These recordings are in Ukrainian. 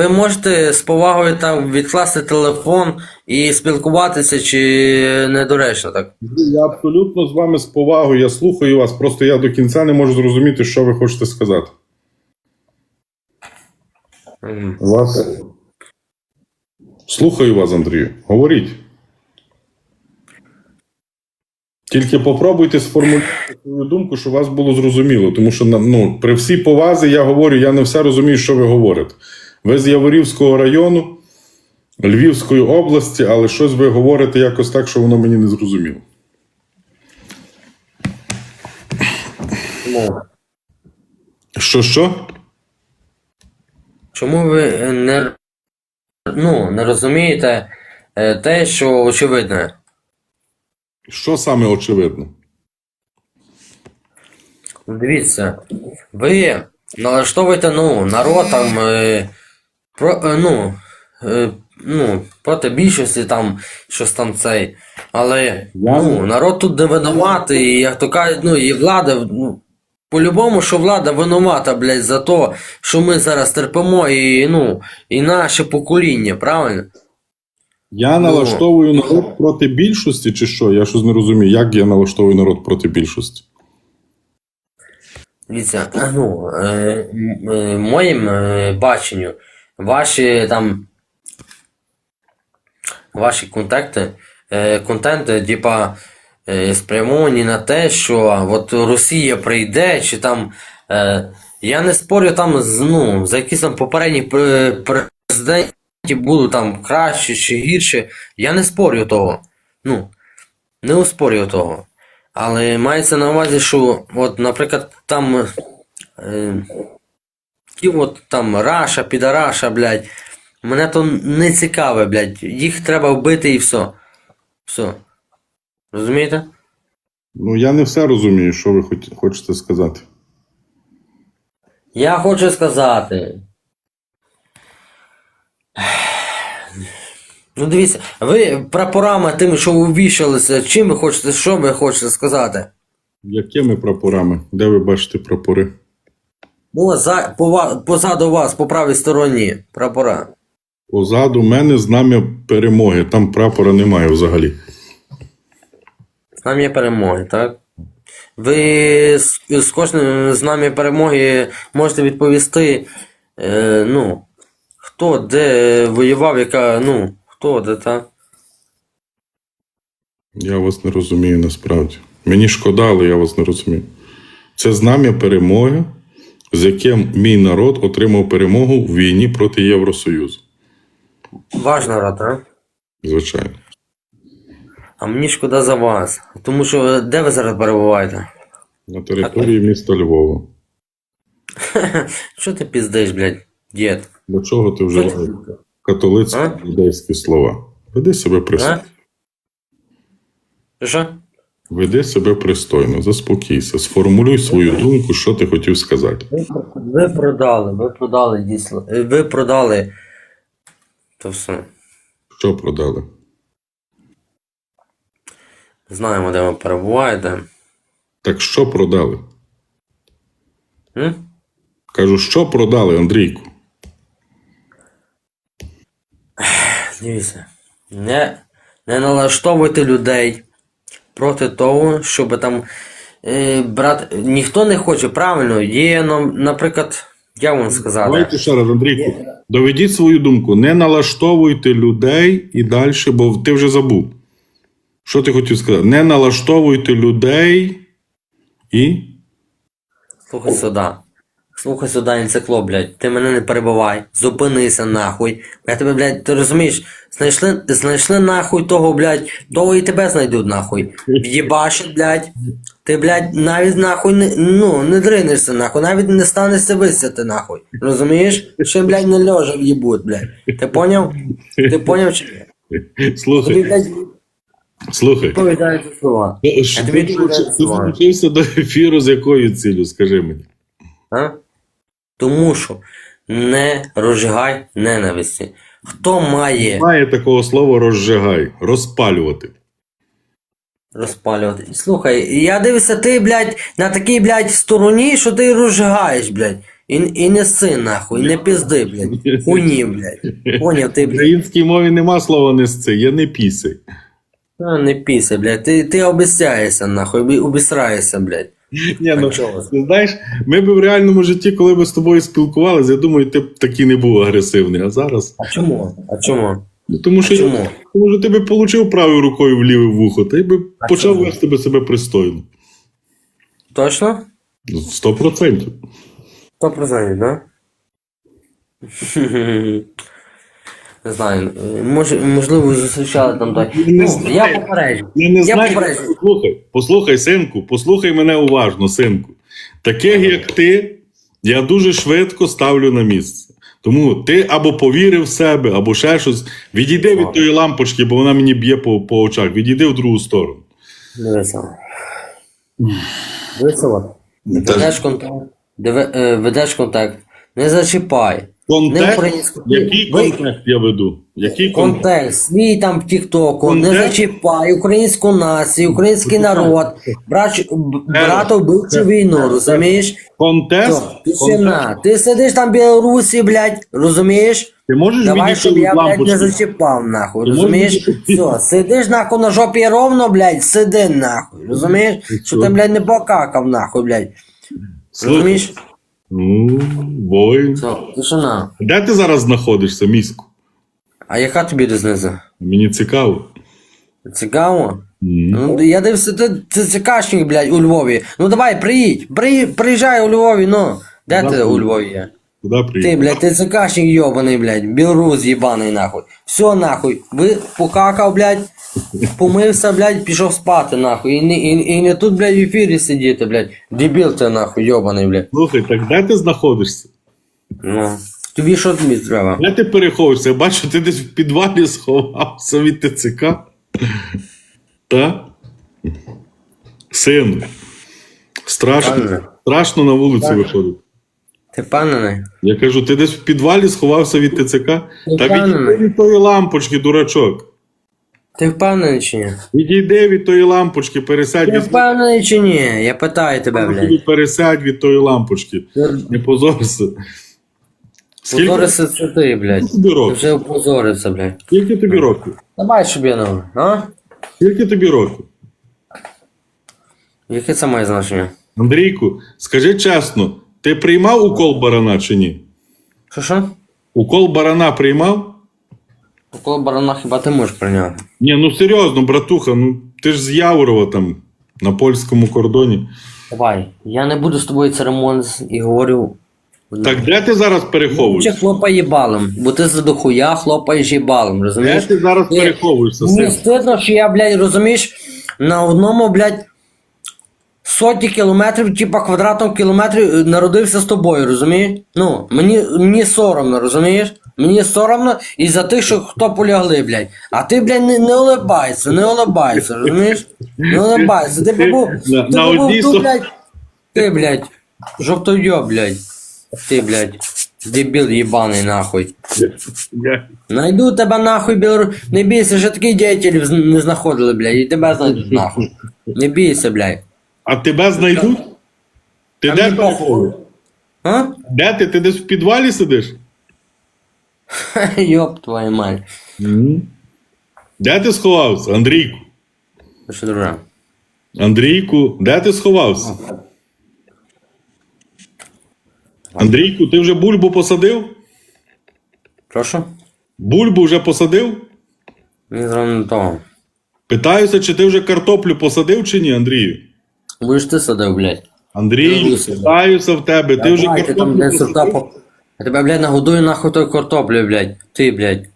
Ви можете з повагою там відкласти телефон і спілкуватися, чи недоречно так? Я абсолютно з вами з повагою, я слухаю вас, просто я до кінця не можу зрозуміти, що ви хочете сказати. М. Вас. Слухаю вас, Андрію. Говоріть. Тільки попробуйте сформулювати свою думку, щоб вас було зрозуміло. Тому що на- ну, при всій повазі я говорю, я не все розумію, що ви говорите. Ви з Яворівського району, Львівської області, але щось ви говорите якось так, що воно мені не зрозуміло. Чому? Що що? Чому ви не, ну, не розумієте е, те, що очевидне? Що саме очевидно? Дивіться, ви налаштовуєте ну, народ там е, про, е, ну, е, ну, проти більшості там щось там цей. Але ну, народ тут не винуватий, і як то кажуть, ну і влада, ну, по-любому, що влада винувата, блядь, за те, що ми зараз терпимо, і, ну, і наше покоління, правильно? Я налаштовую народ проти більшості, чи що? Я щось не розумію, як я налаштовую народ проти більшості. Дивіться, ну, е, е, моїм е, баченню, ваші там, ваші контакти, е, контенти, типа, е, спрямовані на те, що от Росія прийде, чи там. Е, я не спорю там з, ну, за якісь там попередні пре- президентів будуть там краще чи гірше. Я не спорю того. Ну, не оспорюю того. Але мається на увазі, що, от, наприклад, там. Е, ті от там Раша, Підараша, блядь. Мене то не цікаве, блядь. Їх треба вбити і все. Все. Розумієте? Ну, я не все розумію, що ви хоч- хочете сказати. Я хочу сказати. Ну дивіться, ви прапорами тими, що ви ввішалися, чим ви хочете, що ви хочете сказати? Якими прапорами? Де ви бачите прапори? Ну, за, по, позаду вас, по правій стороні, прапора. Позаду мене знам'я перемоги. Там прапора немає взагалі. З нами є перемоги, так? Ви з, з кожним з нами перемоги можете відповісти, е, ну, хто де воював, яка, ну, хто де, так? Я вас не розумію насправді. Мені шкода, але я вас не розумію. Це знам'я перемоги, з яким мій народ отримав перемогу в війні проти Євросоюзу. Ваш народ, так? Звичайно. А мені шкода за вас. Тому що де ви зараз перебуваєте? На території міста Львова. Що ти піздиш, блядь, дід? До чого ти вживаєш католицькі А? юдейські слова? Веди себе А? Що? Веди себе пристойно, заспокійся, сформулюй свою думку, що ти хотів сказати. Ви, продали, ви продали дійсно. е, Ви продали. То все. Що продали? Знаємо, де ви перебуваєте. Так що продали? М? Кажу, що продали, Андрійку? Дивіться, не, не налаштовуйте людей проти того, щоб там е, брати. Ніхто не хоче, правильно, є, наприклад, я вам сказав. Давайте ще раз, Андрійку. Доведіть свою думку. Не налаштовуйте людей і далі, бо ти вже забув. Що ти хотів сказати? Не налаштовуйте людей і. Слухай сюди. Слухай сюди, інцикло, блядь. Ти мене не перебивай. Зупинися нахуй. Я тебе, блядь, ти розумієш? Знайшли, знайшли нахуй того, блядь, того і тебе знайдуть нахуй. В'єбашить, блядь. Ти, блядь, навіть нахуй не, ну, не дринешся нахуй, навіть не станешся висяти нахуй. Розумієш? Ще, блядь, не льожа в'їбуть, блядь. Ти поняв? Ти поняв чи ні? Тобі, Слухай, блядь, слухай. слова. Тобі Ти долучився до ефіру з якою цілю, скажи мені. А? Тому що не розжигай ненависті. Хто має Немає такого слова розжигай, розпалювати. розпалювати? Слухай, я дивлюся, ти, блядь, на такій, блядь, стороні, що ти розжигаєш, блядь. І, і не син, нахуй, не пизди, блядь. Хуйні, блядь. Поняв ти, В блядь. українській мові нема слова нести, є не піси. А, не піся, блядь. Ти, ти обіцяєшся, нахуй, обі- обісраєшся, блядь. Ні, ну, ти знаєш, ми б в реальному житті, коли б з тобою спілкувалися, я думаю, ти б такий не був агресивний. А зараз. А чому? А чому? Ну, тому що, чому? тому що ти би получив правою рукою в ліве вухо, ти би А почав чому? вести би себе пристойно. Точно? Сто процентів. Сто процентів, да? Не знаю, може, можливо, зустрічали там той. Ну, знаю. я попереджу. Я не Я знаю, попереджу. послухай, послухай, синку, послухай мене уважно, синку. Таких, як ти, я дуже швидко ставлю на місце. Тому ти або повірив в себе, або ще щось. Відійди від тої лампочки, бо вона мені б'є по, по очах. Відійди в другу сторону. Дивися. Дивися. Ведеш контакт. Е, Ведеш контакт. Не зачіпай. Контекст, українську. який контекст я веду? Який контекст? Контекст, свій там в Тіктоку, не зачіпай українську націю, український народ, брач, б- брата вбивчу війну, розумієш? Контекст? Все, тишина. Ти сидиш там в Білорусі, блядь, розумієш? Ти можеш Давай, щоб я, блядь, не зачіпав, нахуй, Ти розумієш? Все, сидиш, нахуй, на жопі ровно, блядь, сиди, нахуй, розумієш? Що ти, блядь, не покакав, нахуй, блядь. Розумієш? Ну, воїн. Все, тишина. Де ти зараз знаходишся, міську? А яка тобі різниця? Мені цікаво. Цікаво? Ну, я дивився, ти, ти цикашник, блядь, у Львові. Ну давай, приїдь, при, приїжджай у Львові, ну. Де ти у Львові є? Куди Ти, блядь, ти цикашник йобаний, блядь, білорус їбаний, нахуй. Все, нахуй, ви покакав, блядь, помився, блядь, пішов спати, нахуй. І не, і, і не тут, блядь, в ефірі сидіти, блядь. Дебіл ти, нахуй, йобаний, блядь. Слухай, так де ти знаходишся? Ну. Тобі що тобі треба? Де ти переховуєшся? Я бачу, ти десь в підвалі сховався від ТЦК. Та? Син. Страшно. Страшно на вулицю Так. виходити. Ти впевнений? Я кажу, ти десь в підвалі сховався від ТЦК? Та впевнений. від тої лампочки, дурачок. Ти впевнений чи ні? Відійди від тої лампочки, пересядь Ти від впевнений чи ні? Я питаю тебе, блядь. пересядь від тої лампочки. Не позорся. Скільки Позорися це ти, блядь. тобі Ти років? вже опозорився, блядь. Скільки тобі років? Давай, я. А? Скільки тобі років? Яке це має значення? Андрійку, скажи чесно, ти приймав укол барана чи ні? Що що? Укол барана приймав? Около барана хіба ти можеш прийняти? Ні, ну серйозно, братуха, ну ти ж з Яворова там на польському кордоні. Давай, я не буду з тобою церемонитися і говорю. Так де ти зараз переховуєшся? хлопай їбалом, бо ти за дохуя хлопаєш їбалом, Де розумієш? ти зараз Ні. переховуєшся, Мені син? стидно, що я, блядь, розумієш, на одному, блядь, сотні кілометрів, типа квадратного кілометрів е, народився з тобою, розумієш? Ну, мені, мені соромно, розумієш? Мені соромно і за тих, що хто полягли, блядь. А ти, блядь, не, не улибайся, не улибайся, розумієш? Не улибайся. Ти би був, ти на би був одній тут, блядь, ти, блядь, жовтойо, блядь. Ти, блядь, дебіл їбаний, нахуй. Найду тебе нахуй, Білорус. Не бійся, що таких діятелів не знаходили, блядь, і тебе знайдуть нахуй. Не бійся, блядь. А тебе знайдуть? Ти де? А? Де ти? Ти десь в підвалі сидиш? Йоп твою мать. Де ти сховався, Андрійку? Що друже? Андрійку, де ти сховався? Андрійку, ти вже бульбу посадив? Прошу? Бульбу вже посадив? Зразу не того. Питаюся, чи ти вже картоплю посадив чи ні, Андрію? Будеш ти садив, блядь. Андрію, Дивлюся. питаюся в тебе. Ти вже Давай, ти там, картоплю посадив? по... Я тебе, блядь, нагодую нахуй той картоплю, блядь. Ти, блядь.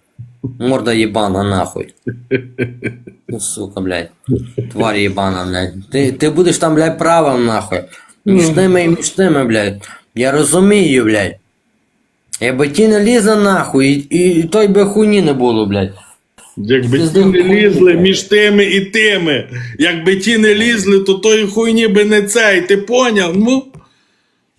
Морда єбана, нахуй. Ну, сука, блядь. Тварь єбана, блядь. Ти, ти будеш там, блядь, правим, нахуй. Між тими і між тими, блядь. Я розумію, блядь. Якби ті не лізли нахуй, і, і той би хуйні не було, блядь. Якби Ти ті не хуйню. лізли між тими і тими. Якби ті не лізли, то тої хуйні би не цей. Ти поняв? Ну?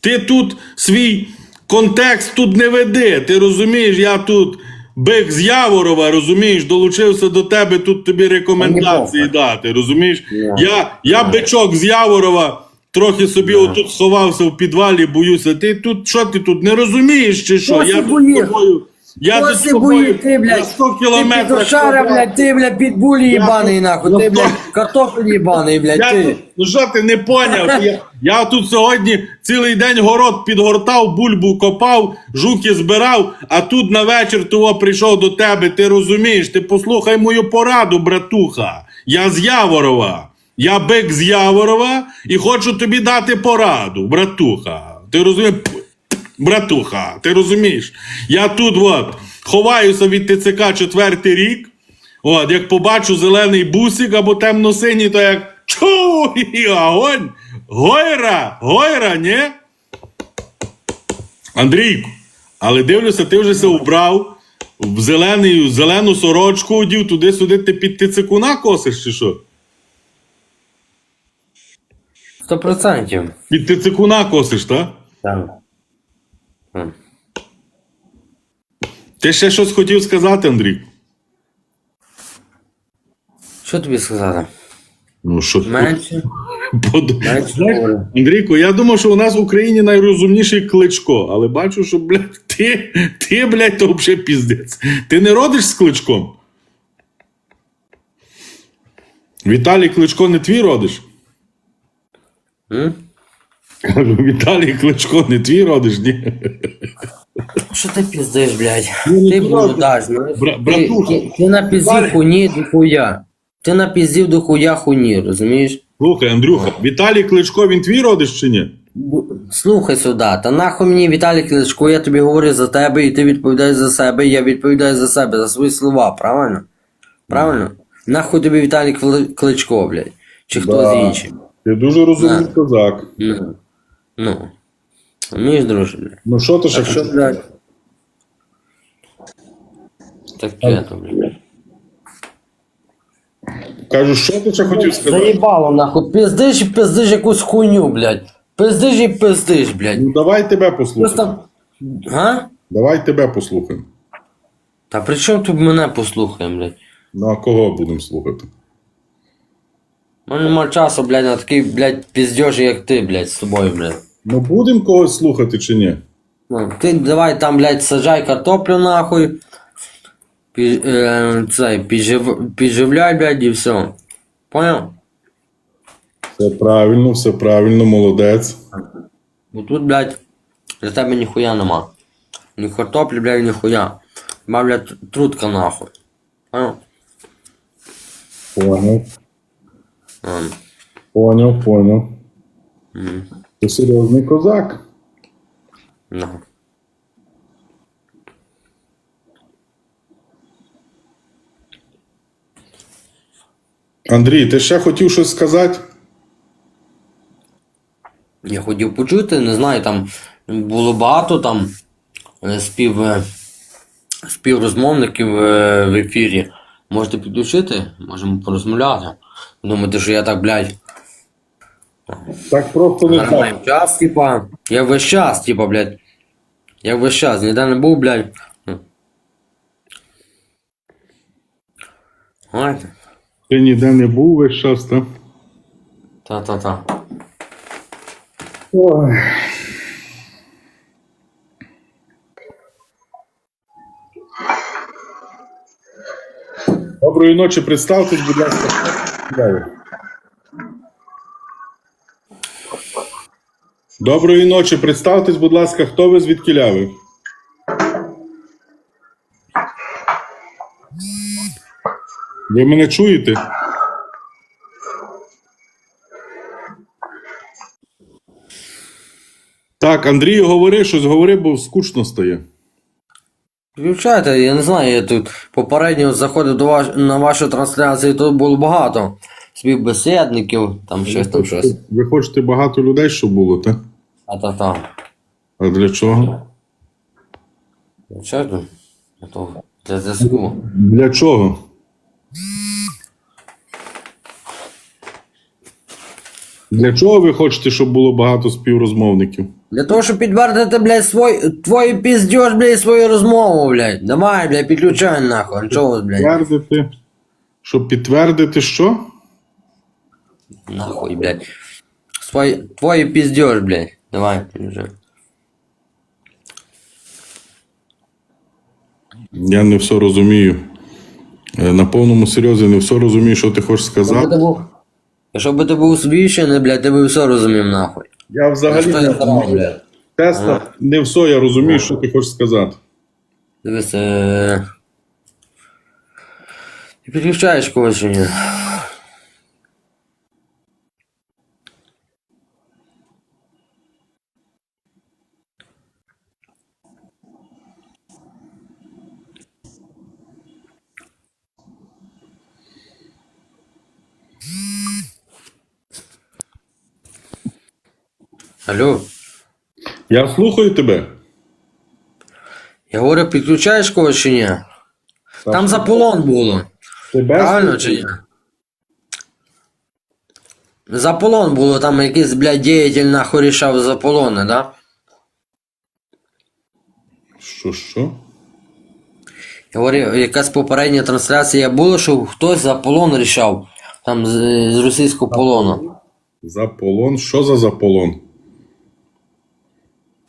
Ти тут свій контекст тут не веде. Ти розумієш, я тут бик з Яворова, розумієш, долучився до тебе тут тобі рекомендації дати. Розумієш? Я, я бичок з Яворова. трохи собі отут сховався в підвалі, боюся. Ти тут що ти тут не розумієш чи що? Я це тут з тобою. Я це тобою боїв? Ти, блядь, на 100 Ти підошара, блядь, ти, блядь, підбулі їбаний, нахуй. Ти, блядь, картофель їбаний, блядь, Я ти. тут, ну що ти не поняв? Я, я тут сьогодні цілий день город підгортав, бульбу копав, жуки збирав, а тут на вечір того прийшов до тебе. Ти розумієш? Ти послухай мою пораду, братуха. Я з Яворова. Я бик з Яворова і хочу тобі дати пораду, братуха. Ти розумієш? Братуха, ти розумієш? Я тут от ховаюся від ТЦК четвертий рік. От, як побачу зелений бусик або темно-синій, то як чу, і огонь! Гойра! Гойра, ні? Андрійку, але дивлюся, ти вже се убрав в зелений, в зелену сорочку одів туди-сюди, ти під тицикуна косиш чи що? Сто процентів. Під тицикуна косиш, так? Так. Ти ще щось хотів сказати, Андрій? Що тобі сказати? Ну, що Менше, Под- менше говорю. Андрійко, я думав, що у нас в Україні найрозумніший кличко, але бачу, що, блядь, ти, ти блядь, то взагалі піздець. Ти не родиш з кличком? Віталій Кличко не твій родиш? М? Кажу, Віталій Кличко не твій родиш, ні? Що ти піздиш, блядь? Ну, Ти ну, блудаш, знаєш? бра- Ти, братуха. ти, ти напіздів хуйні до хуя. Ти напіздів до хуя хуйні, розумієш? Слухай, Андрюха, Віталій Кличко він твій родиш чи ні? Слухай сюди, та нахуй мені Віталій Кличко, я тобі говорю за тебе, і ти відповідаєш за себе, і я відповідаю за себе, за свої слова, правильно? Правильно? Нахуй тобі Віталій Кли- Кличко, блядь. Чи хтось Да. інший. Ти дуже розумний козак. Ну. Ну. Вмієш, блядь. Ну що ти ще Так що, блядь. Таке то, блядь. Кажу, що ти ще хотів сказати? Заїбало, нахуй. Пиздиш і пиздиш якусь хуйню, блядь. Пиздиш і пиздиш, блядь. Ну давай тебе послухаємо. Просто. Га? Давай тебе послухаємо. Та при чому тут мене послухаємо, блядь? Ну а кого будемо слухати? У мене нема часу, блядь, на такий, блядь, піздеж, як ти, блядь, з тобою, блядь. Ну будемо когось слухати чи ні? Ну, ти давай там, блядь, саджай картоплю нахуй. Пі, е, цей, піджив, підживляй, блядь, і все. Понял? Все правильно, все правильно, молодець. Бо тут, блядь, для тебе ніхуя нема. Ні картоплі, блядь, ніхуя. Ма, блядь, трутка нахуй. Понял? Поняв, Ем, поняв, поняв. м, Ти серйозний козак. ну. Андрій, ти ще хотів щось сказати? Я хотів почути, не знаю, там було багато там е, спів, е, співрозмовників е, в ефірі. Можете підключити, можемо порозмовляти. Думаєте, що я так, блядь, Так просто не нормально так. час, типа. Я весь час, типа, блядь. Я весь час, ніде не був, блядь. Знаєте? Ти ніде не був весь час, так? Та-та-та. Ой. Доброї ночі, представтесь, будь ласка. Дякую. Доброї ночі, представтесь, будь ласка, хто ви звідки ляви? Ви мене чуєте? Так, Андрій, говори щось, говори, бо скучно стає. Включайте, я не знаю, я тут попередньо заходив до ваш, на вашу трансляцію, тут було багато співбесідників, там щось там щось. Ви хочете багато людей, щоб було, так? Та-та-та. А для чого? Чесно? А то Для зв'язку. Для чого? Для чого ви хочете, щоб було багато співрозмовників? Для того, щоб підтвердити, блядь, свой, твою піздеж, блядь, свою розмову, блядь. Давай, блядь, підключай нахуй. Чого, блядь? Підтвердити. Щоб підтвердити що? Нахуй, блядь. Твой, твой пиздеж, блядь. Давай, уже. Я не все розумію. Е, На повному серйозі не все розумію, що ти хочеш сказати. ти якщо би ти був свідчений, блядь, ти би все розумів нахуй. Я взагалі не блядь? Тесла, не все я розумію, що ти хочеш сказати. Дивись, е... Ти підключаєш когось чи ні? Алло, Я слухаю тебе. я говорю, підключаєш когось чи ні? Там за полон було. Тебе Правильно чи ні? За полон було, там якийсь, блядь, діятель нахуй рішав за полони, да? Що, що? Я говорю, якась попередня трансляція була, що хтось за полон рішав. Там з, з російського полону. За полон? Що за за полон?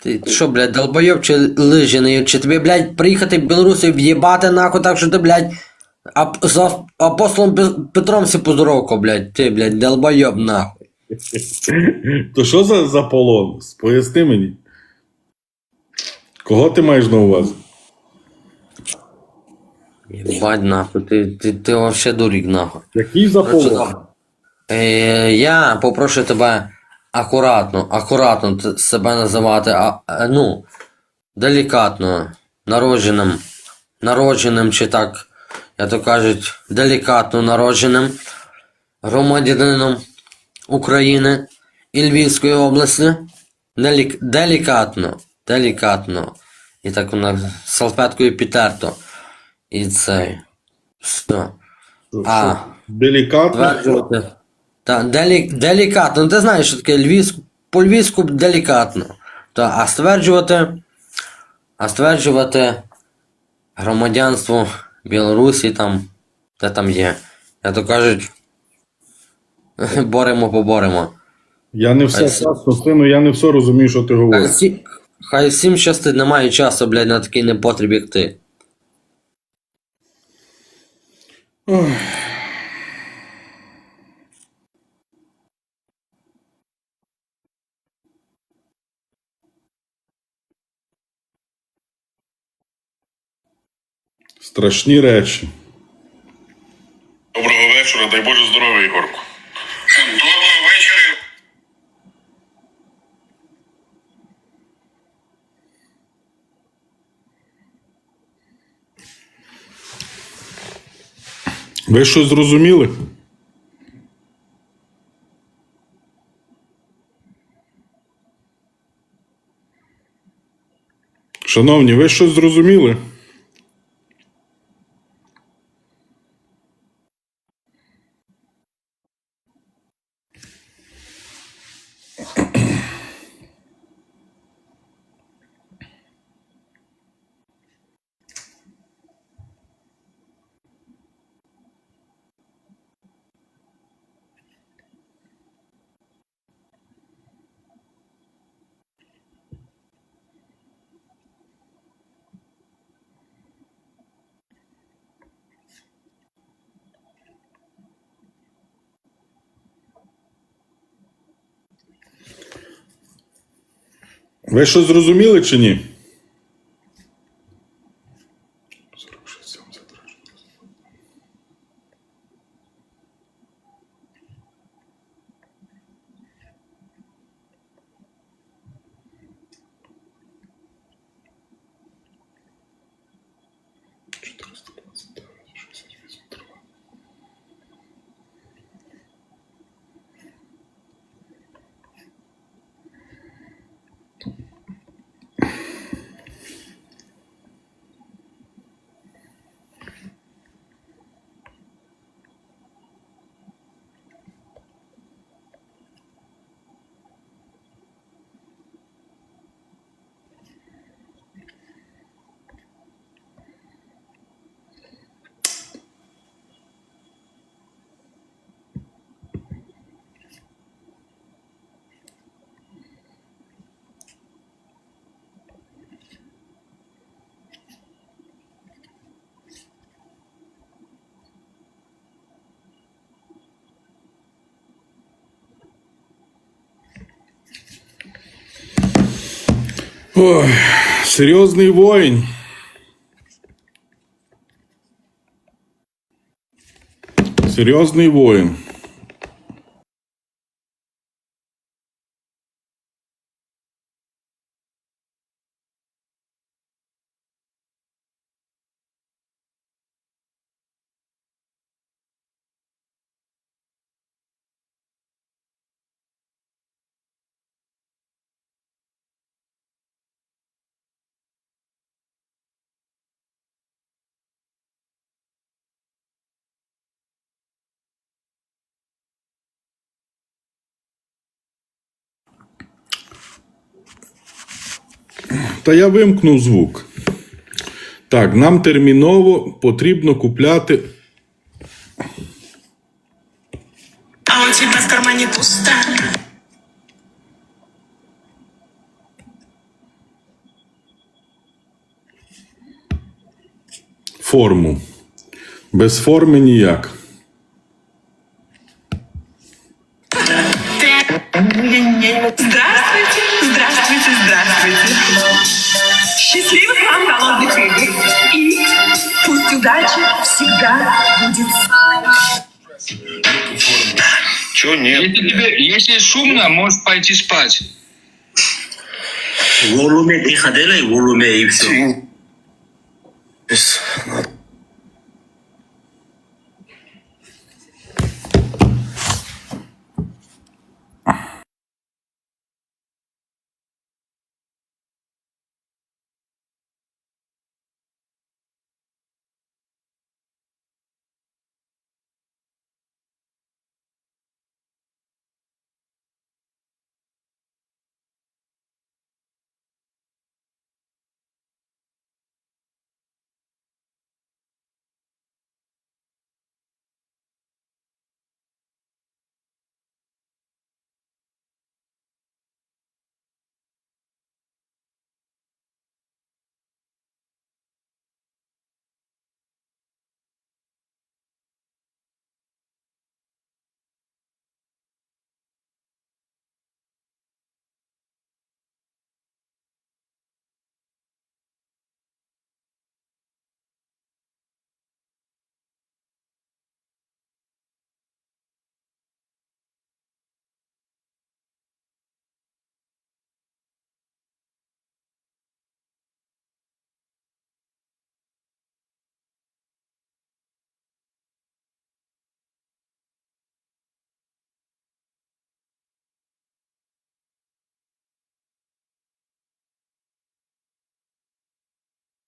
Ти що, блядь, долбойоб чи лижений? Чи тобі, блядь, приїхати в Білорусь і в'єбати нахуй так, що ти, блядь, ап- з апостолом Пе- Петром си поздоровко, блядь, ти, блядь, долбойоб нахуй. То що за, за полон? Поясни мені. Кого ти маєш на увазі? Єбать нахуй, ти, ти, ти вообще дурік нахуй. Який за полон? Е, я попрошу тебе акуратно, акуратно себе називати, а, е, ну, делікатно, народженим, народженим чи так, як то кажуть, делікатно народженим громадянином України і Львівської області. Делік, делікатно, делікатно. І так вона салфеткою підтерто. І це. Все. А. Делікатно. Та, делі, делікатно. Ну, ти знаєш, що таке львівську, по львівську делікатно. Та, а стверджувати. А стверджувати громадянство Білорусі там, де там є. Я то кажуть. Боремо, поборемо. Я не все ясно, сину, я не все розумію, що ти Хай, говориш. всі, хай всім щастить, немає часу, блядь, на такий непотріб, як ти. Страшні речі. Доброго вечора, дай Боже здоров'я, Ігорку. Доброго вечора. Ви щось зрозуміли? Шановні, ви щось зрозуміли? Ви що зрозуміли чи ні? Ой, серьезный воин. Серьезный воїн. Та я вимкнув звук. Так, нам терміново потрібно купляти. А у тебя в кармане пусто. форму. Без форми ніяк. если шумно, можешь пойти спать. volume dejadela y volume ipso.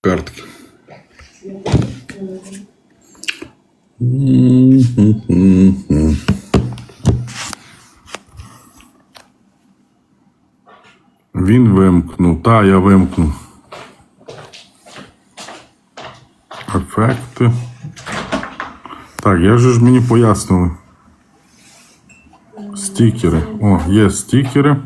Картки. Він вимкнув. Та, я вимкнув. Ефекти. Так, я же ж мені пояснили. Стікери. О, є стікери.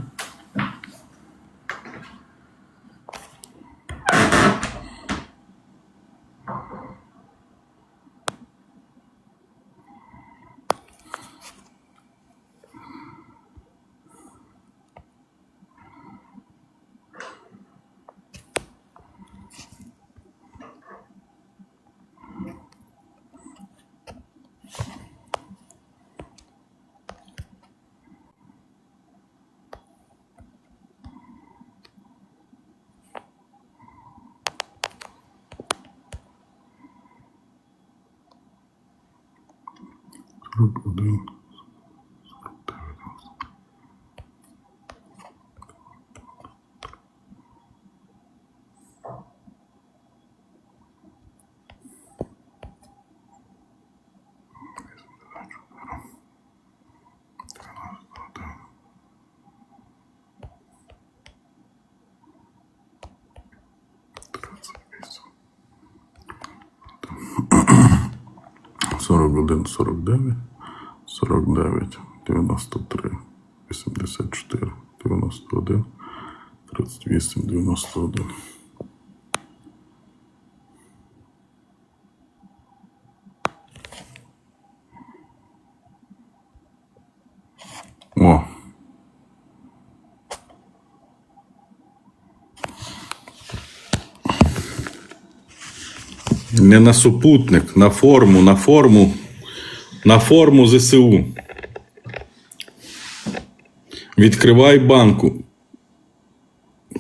41, 49, 49, 93, 84, 91, 38, 91. Не на супутник, на форму, на форму, на форму ЗСУ. Відкривай банку.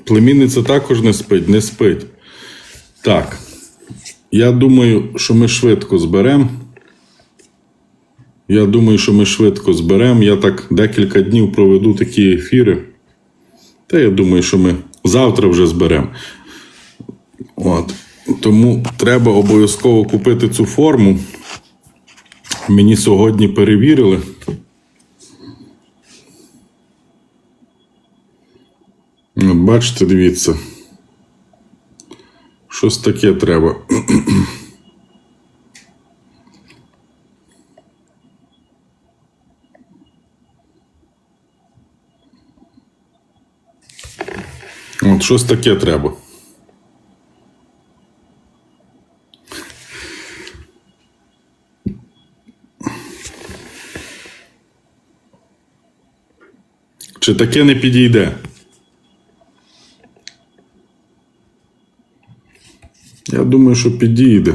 Племінниця також не спить, не спить. Так. Я думаю, що ми швидко зберемо. Я думаю, що ми швидко зберемо. Я так декілька днів проведу такі ефіри. Та я думаю, що ми завтра вже зберемо. От. Тому треба обов'язково купити цю форму. Мені сьогодні перевірили. Бачите, дивіться. Щось таке треба. От щось таке треба. Чи таке не підійде? Я думаю, що підійде.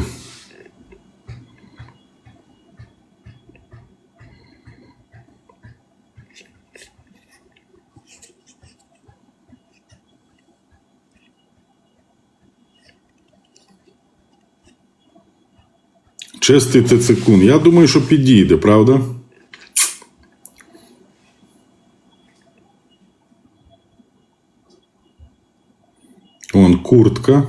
Чистий цицикун. Я думаю, що підійде, правда? Куртка.